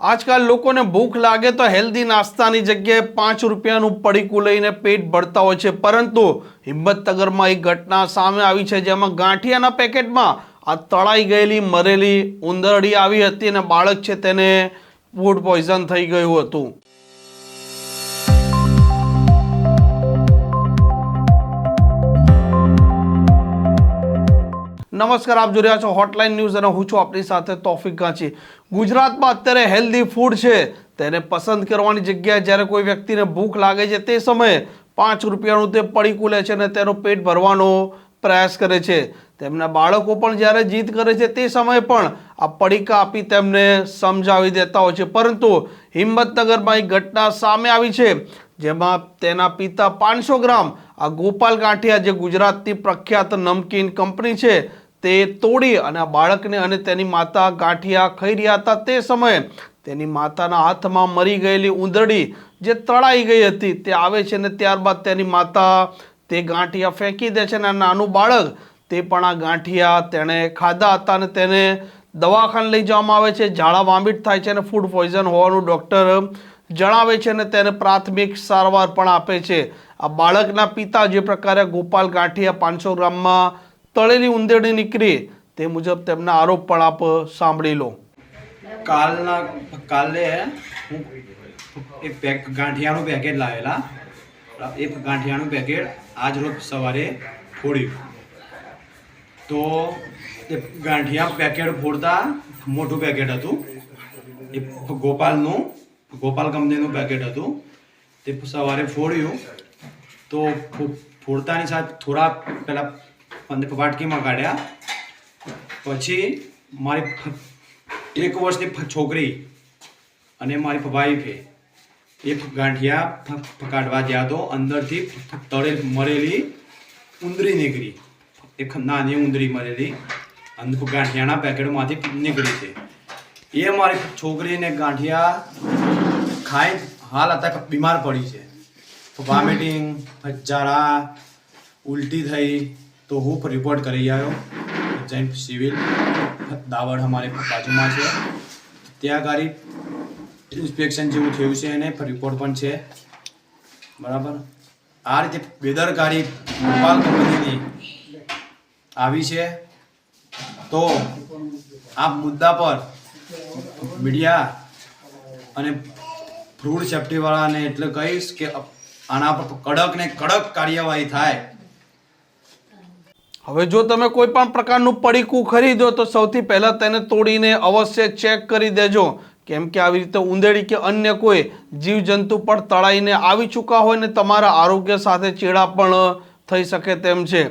આજકાલ લોકોને ભૂખ લાગે તો હેલ્ધી નાસ્તાની જગ્યાએ પાંચ રૂપિયાનું પડીકું લઈને પેટ ભરતા હોય છે. પરંતુ હિંમતનગરમાં એક ઘટના સામે આવી છે જેમાં ગાંઠિયાના પેકેટમાં આ તળાઈ ગયેલી મરેલી ઉંદરડી આવી હતી અને બાળક છે તેને ફૂડ પોઈઝન થઈ ગયું હતું. નમસ્કાર, આપ જોઈ રહ્યા છો હોટલાઇન ન્યૂઝ અને હું છું આપણી સાથે તોફિક ગાંચી ગુજરાતમાં અત્યારે હેલ્ધી ફૂડ છે. તેને પસંદ કરવાની જગ્યાએ જ્યારે કોઈ વ્યક્તિને ભૂખ લાગે છે તે સમયે પાંચ રૂપિયાનું તે પડીકું લે છે અને તેનું પેટ ભરવાનો પ્રયાસ કરે છે. તેમના બાળકો પણ જ્યારે જીદ કરે છે તે સમયે પણ આ પડીકા આપી તેમને સમજાવી દેતા હોય છે. પરંતુ હિંમતનગરમાં એક ઘટના સામે આવી છે, જેમાં તેના પિતા પાંચસો ગ્રામ, આ ગોપાલ ગાંઠિયા, જે ગુજરાતની પ્રખ્યાત નમકીન કંપની છે તે તોડી અને આ બાળકને અને તેની માતા ગાંઠિયા ખાઈ રહ્યા હતા તે સમયે તેની માતાના હાથમાં મરી ગયેલી ઉંદરડી જે તળાઈ ગઈ હતી, તે આવે છે ને ત્યારબાદ તેની માતા તે ગાંઠિયા ફેંકી દે છે અને નાનું બાળક તે પણ આ ગાંઠિયા તેણે ખાધા હતા અને તેને દવાખાને લઈ જવામાં આવે છે. ઝાડા વામિટ થાય છે અને ફૂડ પોઈઝન હોવાનું ડૉક્ટર જણાવે છે અને તેને પ્રાથમિક સારવાર પણ આપે છે. આ બાળકના પિતા જે પ્રકારે ગોપાલ ગાંઠિયા પાંચસો ગ્રામમાં તળેલી ઉંદેડી નીકળી, તે મુજબ તેમના આરોપ પણ આપ, સાંભળી લો. કાલના, કાલે હું એક પેક ગાંઠિયાનું પેકેટ લાવેલા. એ ગાંઠિયાનું પેકેટ આજ રોજ સવારે ફોડ્યું. તો એ ગાંઠિયા પેકેટ ફોડતા મોટું પેકેટ હતું. એ ગોપાલનું, ગોપાલ કંપનીનું પેકેટ હતું. તે સવારે ફોડ્યું. તો ફોડતાની સાથે થોડા પહેલાં પંદર વાટકીમાં કાઢ્યા. પછી મારી એક વર્ષની છોકરી અને મારી વાઈફે એ ગાંઠિયા કાઢવા ગયા તો અંદરથી તળેલ મરેલી ઉંદરી નીકળી. એક નાની ઉંદરી મરેલી અંદર ગાંઠિયાના પેકેટમાંથી નીકળી છે. એ મારી છોકરીને ગાંઠિયા ખાઈ હાલ અત્યારે બીમાર પડી છે. વોમિટિંગ ઝાડા ઉલટી થઈ તો હું રિપોર્ટ કરી આવ્યો. જૈન સિવિલ દાવડ અમારે બાજુમાં છે. ત્યાં ગાડી ઇન્સ્પેક્શન જેવું થયું છે અને રિપોર્ટ પણ છે. બરાબર? આ રીતે બેદરકારી ગોપાલ કંપનીની આવી છે. તો આ મુદ્દા પર મીડિયા અને ફ્રૂડ સેફ્ટીવાળાને એટલે કહીશ કે આના પર કડક ને કડક કાર્યવાહી થાય. હવે જો તમે કોઈ પણ પ્રકારનું પડીકું ખરીદો તો સૌથી પહેલાં તેને તોડીને અવશ્ય ચેક કરી દેજો. કેમ કે આવી રીતે ઉંદેડી કે અન્ય કોઈ જીવજંતુ પણ તળાઈને આવી ચૂકા હોય ને તમારા આરોગ્ય સાથે ચેડા પણ થઈ શકે તેમ છે.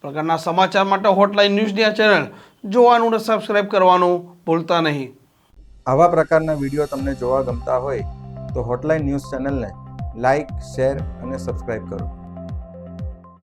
પ્રકારના સમાચાર માટે હોટલાઇન ન્યૂઝની આ ચેનલ જોવાનું અને સબસ્ક્રાઇબ કરવાનું ભૂલતા નહીં. આવા પ્રકારના વીડિયો તમને જોવા ગમતા હોય, તો હોટલાઇન ન્યૂઝ ચેનલને લાઇક શેર અને સબસ્ક્રાઇબ કરો.